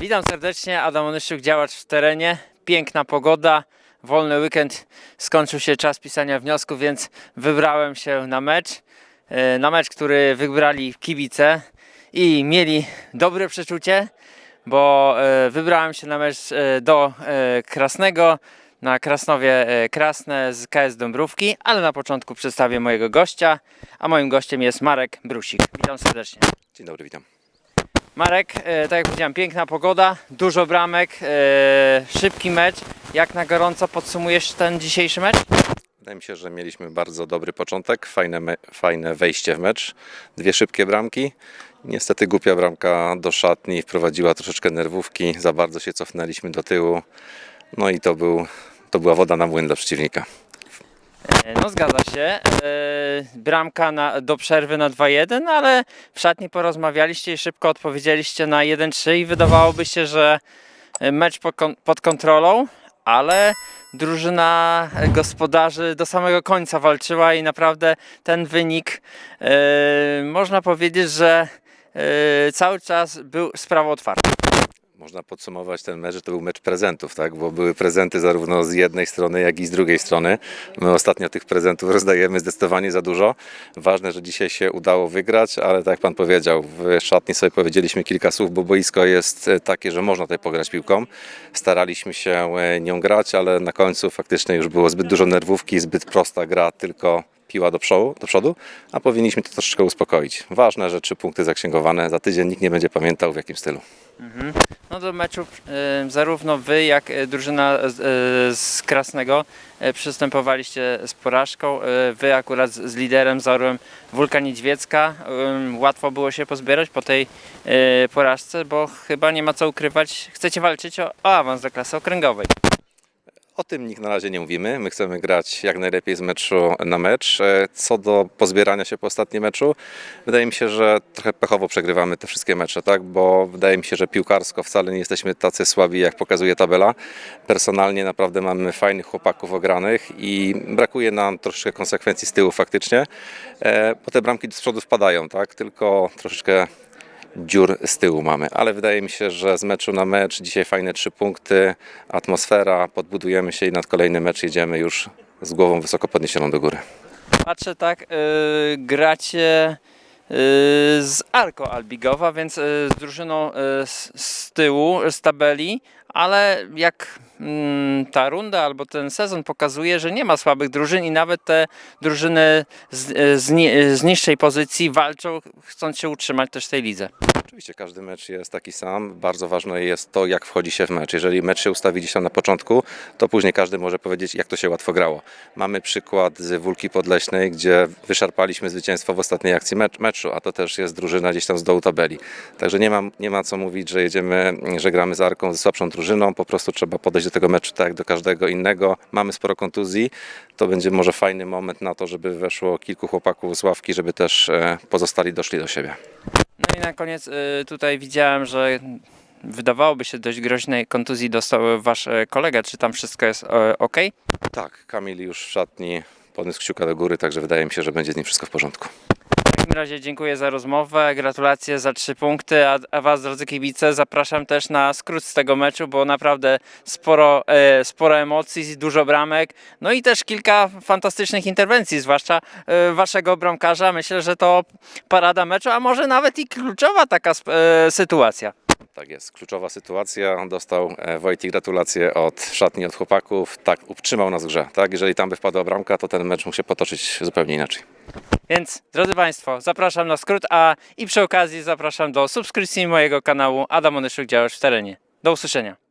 Witam serdecznie, Adam Onyszczuk, działacz w terenie. Piękna pogoda, wolny weekend, skończył się czas pisania wniosków, więc wybrałem się na mecz. E, Na mecz, który wybrali kibice i mieli dobre przeczucie, bo e, wybrałem się na mecz e, do Krasnego, na Krasnowie Krasne z KS Dąbrówki, ale na początku przedstawię mojego gościa, a moim gościem jest Marek Brusik. Witam serdecznie. Dzień dobry, witam. Marek, e, tak jak powiedziałem, piękna pogoda, dużo bramek, e, szybki mecz. Jak na gorąco podsumujesz ten dzisiejszy mecz? Wydaje mi się, że mieliśmy bardzo dobry początek, fajne, fajne wejście w mecz, dwie szybkie bramki. Niestety głupia bramka do szatni wprowadziła troszeczkę nerwówki, za bardzo się cofnęliśmy do tyłu. No i to, był, to była woda na młyn dla przeciwnika. E, No zgadza się. E, bramka na, do przerwy na 2-1, ale w szatni porozmawialiście i szybko odpowiedzieliście na 1-3 i wydawałoby się, że e, mecz pod, pod kontrolą, ale drużyna gospodarzy do samego końca walczyła i naprawdę ten wynik można powiedzieć, że cały czas był sprawą otwartą. Można podsumować ten mecz, że to był mecz prezentów, tak? bo były prezenty zarówno z jednej strony, jak i z drugiej strony. My ostatnio tych prezentów rozdajemy zdecydowanie za dużo. Ważne, że dzisiaj się udało wygrać, ale tak jak Pan powiedział, w szatni sobie powiedzieliśmy kilka słów, bo boisko jest e, takie, że można tutaj pograć piłką. Staraliśmy się e, nią grać, ale na końcu faktycznie już było zbyt dużo nerwówki, zbyt prosta gra, tylko piła do przodu, do przodu, a powinniśmy to troszeczkę uspokoić. Ważne, trzy punkty zaksięgowane, za tydzień nikt nie będzie pamiętał w jakim stylu. No do meczu e, zarówno wy, jak e, drużyna z, e, z Krasnego e, przystępowaliście z porażką. E, wy akurat z, z liderem, z Orłem Wulka Niedźwiecka. Em, Łatwo było się pozbierać po tej e, porażce, bo chyba nie ma co ukrywać. Chcecie walczyć o, o awans do klasy okręgowej. O tym nikt na razie nie mówimy. My chcemy grać jak najlepiej z meczu na mecz. E, Co do pozbierania się po ostatnim meczu, wydaje mi się, że trochę pechowo przegrywamy te wszystkie mecze, tak? bo wydaje mi się, że piłkarsko wcale nie jesteśmy tacy słabi, jak pokazuje tabela. Personalnie naprawdę mamy fajnych chłopaków ogranych i brakuje nam troszeczkę konsekwencji z tyłu faktycznie, e, bo te bramki z przodu wpadają, tak? tylko troszeczkę dziur z tyłu mamy, ale wydaje mi się, że z meczu na mecz dzisiaj fajne trzy punkty, atmosfera, podbudujemy się i nad kolejny mecz jedziemy już z głową wysoko podniesioną do góry. Patrzę tak, e, gracie e, z Arko Albigowa, więc e, z drużyną e, z, tyłu, z tabeli, ale jak ta runda albo ten sezon pokazuje, że nie ma słabych drużyn i nawet te drużyny z, e, z, z niższej pozycji walczą, chcąc się utrzymać też w tej lidze. Oczywiście każdy mecz jest taki sam. Bardzo ważne jest to, jak wchodzi się w mecz. Jeżeli mecz się ustawi gdzieś tam na początku, to później każdy może powiedzieć, jak to się łatwo grało. Mamy przykład z Wólki Podleśnej, gdzie wyszarpaliśmy zwycięstwo w ostatniej akcji mecz, meczu, a to też jest drużyna gdzieś tam z dołu tabeli. Także nie ma, nie ma co mówić, że jedziemy, że gramy z Arką, ze słabszą drużyną. Po prostu trzeba podejść do tego meczu tak jak do każdego innego. Mamy sporo kontuzji. To będzie może fajny moment na to, żeby weszło kilku chłopaków z ławki, żeby też e, pozostali doszli do siebie. No i na koniec y, tutaj widziałem, że wydawałoby się dość groźnej kontuzji dostał wasz e, kolega. Czy tam wszystko jest e, ok? Tak, Kamil już w szatni podniósł kciuka do góry, także wydaje mi się, że będzie z nim wszystko w porządku. Takim razie dziękuję za rozmowę, gratulacje za trzy punkty, a, a Was drodzy kibice zapraszam też na skrót z tego meczu, bo naprawdę sporo, e, sporo emocji, dużo bramek, no i też kilka fantastycznych interwencji, zwłaszcza e, Waszego bramkarza. Myślę, że to parada meczu, a może nawet i kluczowa taka e, sytuacja. Tak jest, kluczowa sytuacja. Dostał e, Wojtik gratulacje od szatni, od chłopaków. Tak, utrzymał nas w grze. Tak? Jeżeli tam by wpadła bramka, to ten mecz mógł się potoczyć zupełnie inaczej. Więc drodzy Państwo, zapraszam na skrót, a i przy okazji zapraszam do subskrypcji mojego kanału Adam Onyszuk Działacz w terenie. Do usłyszenia.